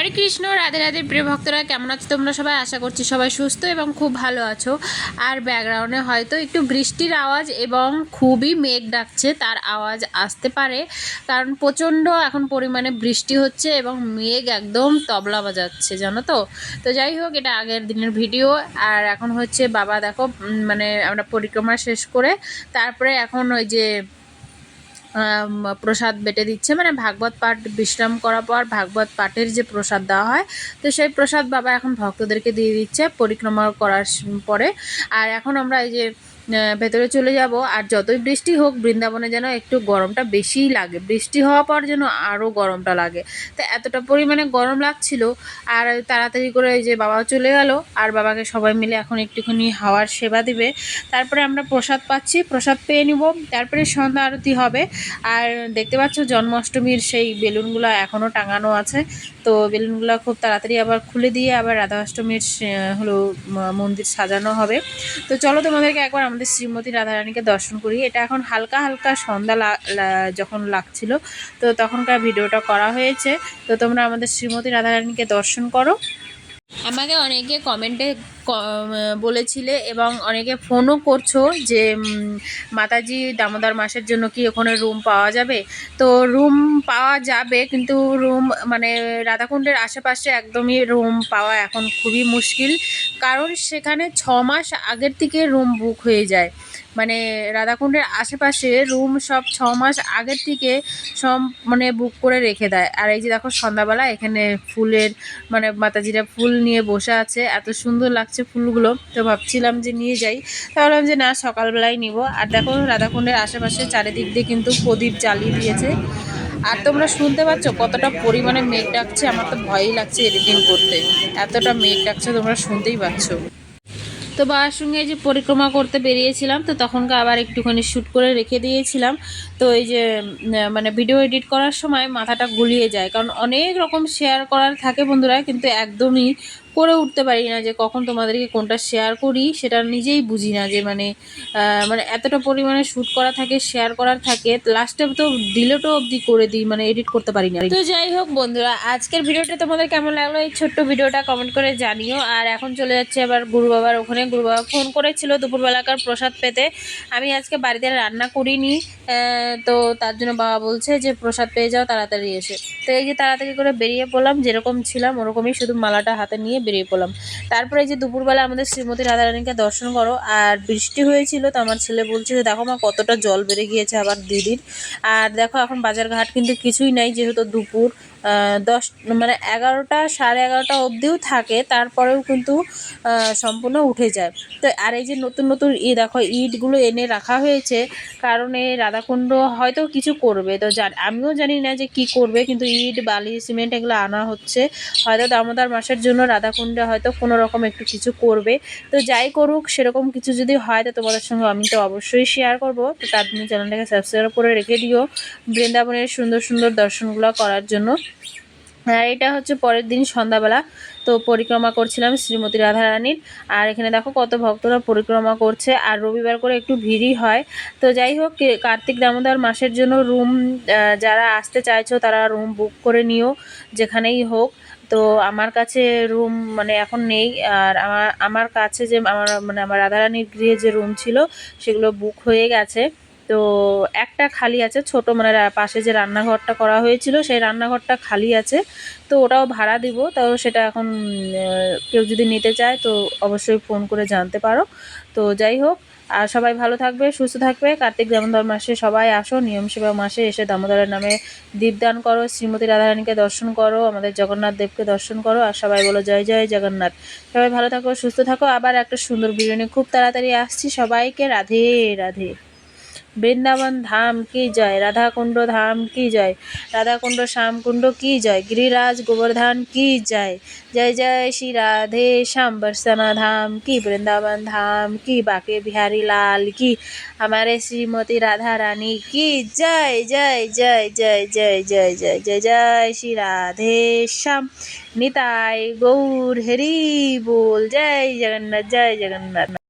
হরে কৃষ্ণ, রাধে রাধে প্রিয় ভক্তরা, কেমন আছো তোমরা সবাই? আশা করছি সবাই সুস্থ এবং খুব ভালো আছো। আর ব্যাকগ্রাউন্ডে হয়তো একটু বৃষ্টির আওয়াজ এবং খুবই মেঘ ডাকছে, তার আওয়াজ আসতে পারে। কারণ প্রচণ্ড এখন পরিমাণে বৃষ্টি হচ্ছে এবং মেঘ একদম তবলা বাজাচ্ছে, জানো তো? তো যাই হোক, এটা আগের দিনের ভিডিও। আর এখন হচ্ছে বাবা, দেখো মানে আমরা পরিক্রমা শেষ করে, তারপরে এখন ওই যে প্রসাদ বেটে দিচ্ছে। মানে ভাগবত পাঠ বিশ্রাম করার পর ভাগবত পাঠের যে প্রসাদ দেওয়া হয়, তো সেই প্রসাদ বাবা এখন ভক্তদেরকে দিয়ে দিচ্ছে, পরিক্রমা করার পরে। আর এখন আমরা এই যে ভেতরে চলে যাব আর যতই বৃষ্টি হোক, বৃন্দাবনে যেন একটু গরমটা বেশিই লাগে। বৃষ্টি হওয়ার পর যেন আরও গরমটা লাগে। তো এতটা পরিমাণে গরম লাগছিল আর তাড়াতাড়ি করে যে বাবা চলে গেল আর বাবাকে সবাই মিলে এখন একটুখানি হাওয়ার সেবা দিবে। তারপরে আমরা প্রসাদ পাচ্ছি, প্রসাদ পেয়ে নিব। তারপরে সন্ধ্যা আরতি হবে। আর দেখতে পাচ্ছ, জন্মাষ্টমীর সেই বেলুনগুলো এখনও টাঙানো আছে। তো বেলুনগুলো খুব তাড়াতাড়ি আবার খুলে দিয়ে আবার রাধা অষ্টমীর হলো মন্দির সাজানো হবে। তো চলো তোমাদেরকে একবার আমাদের শ্রীমতী রাধারানীকে দর্শন করি এটা এখন হালকা হালকা সন্ধ্যা যখন লাগছিল, তো তখনকার ভিডিওটা করা হয়েছে। তো তোমরা আমাদের শ্রীমতী রাধারানীকে দর্শন করো। আমাকে অনেকে কমেন্টে বলেছিলে এবং অনেকে ফোনও করছ যে মাতাজি দামোদর মাসের জন্য কি ওখানে রুম পাওয়া যাবে? তো রুম পাওয়া যাবে, কিন্তু রুম মানে রাধাকুণ্ডের আশেপাশে একদমই রুম পাওয়া এখন খুবই মুশকিল। কারণ সেখানে ছ মাস আগের থেকে রুম বুক হয়ে যায়। মানে রাধাকুণ্ডের আশেপাশে রুম সব ছ মাস আগের থেকে সব মানে বুক করে রেখে দেয়। আর এই যে দেখো সন্ধ্যাবেলা এখানে ফুলের মানে মাতাজিরা ফুল নিয়ে বসে আছে, এত সুন্দর লাগছে ফুলগুলো। তো ভাবছিলাম যে নিয়ে যাই। তা ভাবলাম যে না, সকালবেলায় নিব। আর দেখো রাধাকুণ্ডের আশেপাশে চারিদিক দিয়ে কিন্তু প্রদীপ জ্বালিয়ে দিয়েছে। আর তোমরা শুনতে পাচ্ছ কতটা পরিমাণে মেঘ ডাকছে? আমার তো ভয়ই লাগছে এডিটিং করতে। এতটা মেঘ ডাকছে তোমরা শুনতেই পাচ্ছ। তো বাবার সঙ্গে যে পরিক্রমা করতে বেরিয়েছিলাম, তো তখনকে আবার একটুখানি শ্যুট করে রেখে দিয়েছিলাম। তো এই যে মানে ভিডিও এডিট করার সময় মাথাটা গুলিয়ে যায়। কারণ অনেক রকম শেয়ার করার থাকে বন্ধুরা, কিন্তু একদমই করে উঠতে পারি না যে কখন তোমাদেরকে কোনটা শেয়ার করি, সেটা নিজেই বুঝি না যে মানে মানে এতটা পরিমাণে শ্যুট করা থাকে শেয়ার করার থাকে লাস্টে তো ডিলেটও অবধি করে দিই মানে এডিট করতে পারি না। তো যাই হোক বন্ধুরা, আজকের ভিডিওটা তোমাদের কেমন লাগল? এই ছোট্ট ভিডিওটা কমেন্ট করে জানিও। আর এখন চলে যাচ্ছে আবার গুরু বাবার ওখানে। গুরু বাবা ফোন করেছিল দুপুরবেলাকার প্রসাদ পেতে। আমি আজকে বাড়িতে রান্না করিনি তো তার জন্য বাবা বলছে যে প্রসাদ পেয়ে যাও, তাড়াতাড়ি এসে। তো এই যে তাড়াতাড়ি করে বেরিয়ে পড়লাম, যেরকম ছিলাম ওরকমই শুধু মালাটা হাতে নিয়ে বেরিয়ে পড়লাম। তারপরে যে দুপুরবেলা আমাদের শ্রীমতী রাধারানীকে দর্শন করো, আর বৃষ্টি হয়েছিল তো আমার ছেলে বলছে যে, দেখো মা, কতটা জল বেড়ে গিয়েছে আবার দিদির আর দেখো, এখন বাজার ঘাট কিন্তু কিছুই নাই, যেহেতু দুপুর। দশ মানে এগারোটা, সাড়ে এগারোটা অবধিও থাকে, তারপরেও কিন্তু সম্পূর্ণ উঠে যায়। তো আর এই যে নতুন নতুন ই দেখো, ইটগুলো এনে রাখা হয়েছে, কারণ এই রাধাকুণ্ড হয়তো কিছু করবে। তো জান, আমিও জানি না যে কি করবে, কিন্তু ইট, বালি, সিমেন্ট এগুলো আনা হচ্ছে। হয়তো দামোদর মাসের জন্য রাধাকুণ্ডে হয়তো কোনো রকম একটু কিছু করবে। তো যাই করুক, সেরকম কিছু যদি হয়, তো তোমাদের সঙ্গে আমি তো অবশ্যই শেয়ার করব। তো তার জন্য চ্যানেলটাকে সাবস্ক্রাইব করে রেখে দিও। বৃন্দাবনের সুন্দর সুন্দর দর্শনগুলো করার জন্য। আর এটা হচ্ছে পরের দিন সন্ধ্যাবেলা। তো পরিক্রমা করছিলাম শ্রীমতী রাধারানীর। আর এখানে দেখো কত ভক্তরা পরিক্রমা করছে। আর রবিবার করে একটু ভিড়ই হয়। তো যাই হোক কার্তিক দামোদর মাসের জন্য রুম যারা আসতে চাইছো তারা রুম বুক করে নিও, যেখানেই হোক। তো আমার কাছে রুম মানে এখন নেই। আর আমার আমার কাছে যে, আমার মানে আমার রাধারানীর গৃহে যে রুম ছিল, সেগুলো বুক হয়ে গেছে। তো একটা খালি আছে, ছোট মানে পাশে যে রান্নাঘরটা করা হয়েছিল, সেই রান্নাঘরটা খালি আছে। তো ওটাও ভাড়া দিব, তো সেটা এখন কেউ যদি নিতে চায় তো অবশ্যই ফোন করে জানতে পারো। তো যাই হোক, আর সবাই ভালো থাকবে, সুস্থ থাকবে। কার্তিক দামোদর মাসে সবাই আসো, নিয়ম সেবা মাসে এসে দামোদরের নামে দীপদান করো, শ্রীমতী রাধারানীকে দর্শন করো, আমাদের জগন্নাথ দেবকে দর্শন করো, আর সবাই বলো জয় জয় জগন্নাথ। সবাই ভালো থাকো, সুস্থ থাকো। আবার একটা সুন্দর বিরিয়ানি খুব তাড়াতাড়ি আসছি সবাইকে। রাধে রাধে। বৃন্দাবন ধাম কি জয়? রাধাকুণ্ড ধাম কি জয়? রাধাকুণ্ড শ্যামকুণ্ড কি জয়? গিরিরাজ গোবর্ধন কি জয়? জয় জয় শ্রী রাধে শ্যাম বর্ষনা ধাম কি? বৃন্দাবন ধাম কি? বাকে বিহারী লাল কি? আমারে শ্রীমতী রাধা রানী কি? জয় জয় জয় জয় জয় জয় জয় জয় জয় শ্রী রাধে শ্যাম। নিতাই গৌর হরি বল। জয় জগন্নাথ জয় জগন্নাথ।